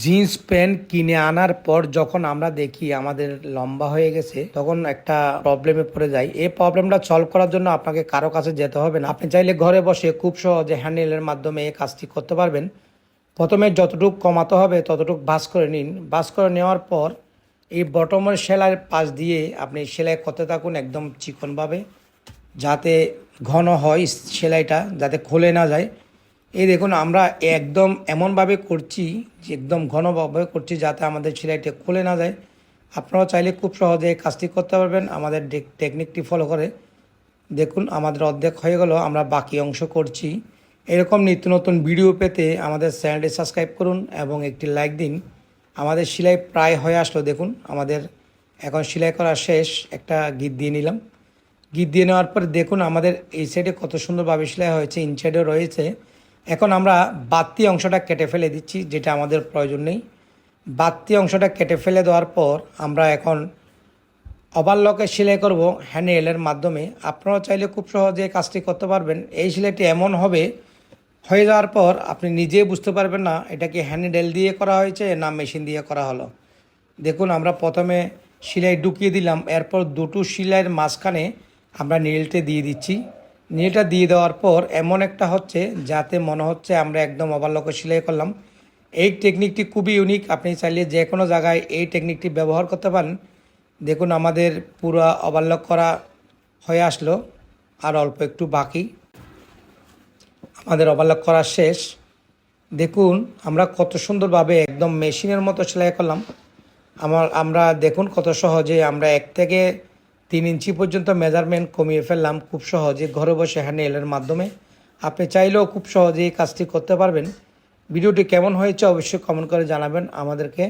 Jeans pant কিনে আনার পর যখন আমরা দেখি আমাদের লম্বা হয়ে গেছে, তখন একটা প্রবলেমে পড়ে যাই। এই প্রবলেমটা সলভ করার জন্য আপনাকে কারও কাছে যেতে হবে না। আপনি চাইলে ঘরে বসে খুব সহজে হ্যান্ডেলের মাধ্যমে এই কাজটি করতে পারবেন। প্রথমে যতটুকু কমাতে হবে, ততটুকু বাস করে নিন। বাস করে নেওয়ার পর এই বটমের সেলাইয়ের পাশ দিয়ে আপনি সেলাই করতে থাকুন একদম চিকনভাবে, যাতে ঘন হয় সেলাইটা, যাতে খুলে না যায়। এই দেখুন, আমরা একদম এমনভাবে করছি যে একদম ঘনভাবে করছি যাতে আমাদের সেলাইটা খুলে না যায়। আপনারাও চাইলে খুব সহজে কাজটি করতে পারবেন, আমাদের টেক- টেকনিকটি ফলো করে। দেখুন, আমাদের অর্ধেক হয়ে গেল, আমরা বাকি অংশ করছি। এরকম নিত্য নতুন ভিডিও পেতে আমাদের চ্যানেলটি সাবস্ক্রাইব করুন এবং একটি লাইক দিন। আমাদের সেলাই প্রায় হয়ে আসলো, দেখুন, আমাদের এখন সেলাই করা শেষ, একটা গিট দিয়ে নিলাম। গিট দিয়ে নেওয়ার পর দেখুন, আমাদের এই সাইডে কত সুন্দরভাবে সেলাই হয়েছে ইনসাইডেও রয়েছে। এখন আমরা বাড়তি অংশটা কেটে ফেলে দিচ্ছি, যেটা আমাদের প্রয়োজন নেই। বাড়তি অংশটা কেটে ফেলে দেওয়ার পর আমরা এখন ওভারলকে সেলাই করব হ্যান্ডেলের মাধ্যমে। আপনারাও চাইলে খুব সহজে কাজটি করতে পারবেন। এই সেলাইটি এমন হবে, হয়ে যাওয়ার পর আপনি নিজেই বুঝতে পারবেন না, এটা কি হ্যান্ডেল দিয়ে করা হয়েছে না মেশিন দিয়ে করা হলো। দেখুন, আমরা প্রথমে সেলাই ঢুকিয়ে দিলাম, এরপর দুটো সেলাইয়ের মাঝখানে আমরা নীলটা দিয়ে দিচ্ছি। নীলটা দিয়ে দেওয়ার পর এমন একটা হচ্ছে যাতে মনে হচ্ছে আমরা একদম ওভারলকে সেলাই করলাম। এই টেকনিকটি খুবই ইউনিক আপনি চাইলে যে কোনো জায়গায় এই টেকনিকটি ব্যবহার করতে পারেন। দেখুন, আমাদের পুরো ওভারলক করা হয়ে আসলো। আর অল্প একটু বাকি। আমাদের ওভারলক করা শেষ। দেখুন, আমরা কত সুন্দরভাবে একদম মেশিনের মতো সেলাই করলাম। আমার, আমরা দেখুন কত সহজে আমরা এক থেকে তিন ইঞ্চি পর্যন্ত মেজারমেন্ট কমিয়ে ফেললাম খুব সহজে। ঘরে বসে হ্যান্ডেলের মাধ্যমে। আপনি চাইলেও খুব সহজে এই কাজটি করতে পারবেন। ভিডিওটি কেমন হয়েছে অবশ্যই কমেন্ট করে জানাবেন আমাদেরকে।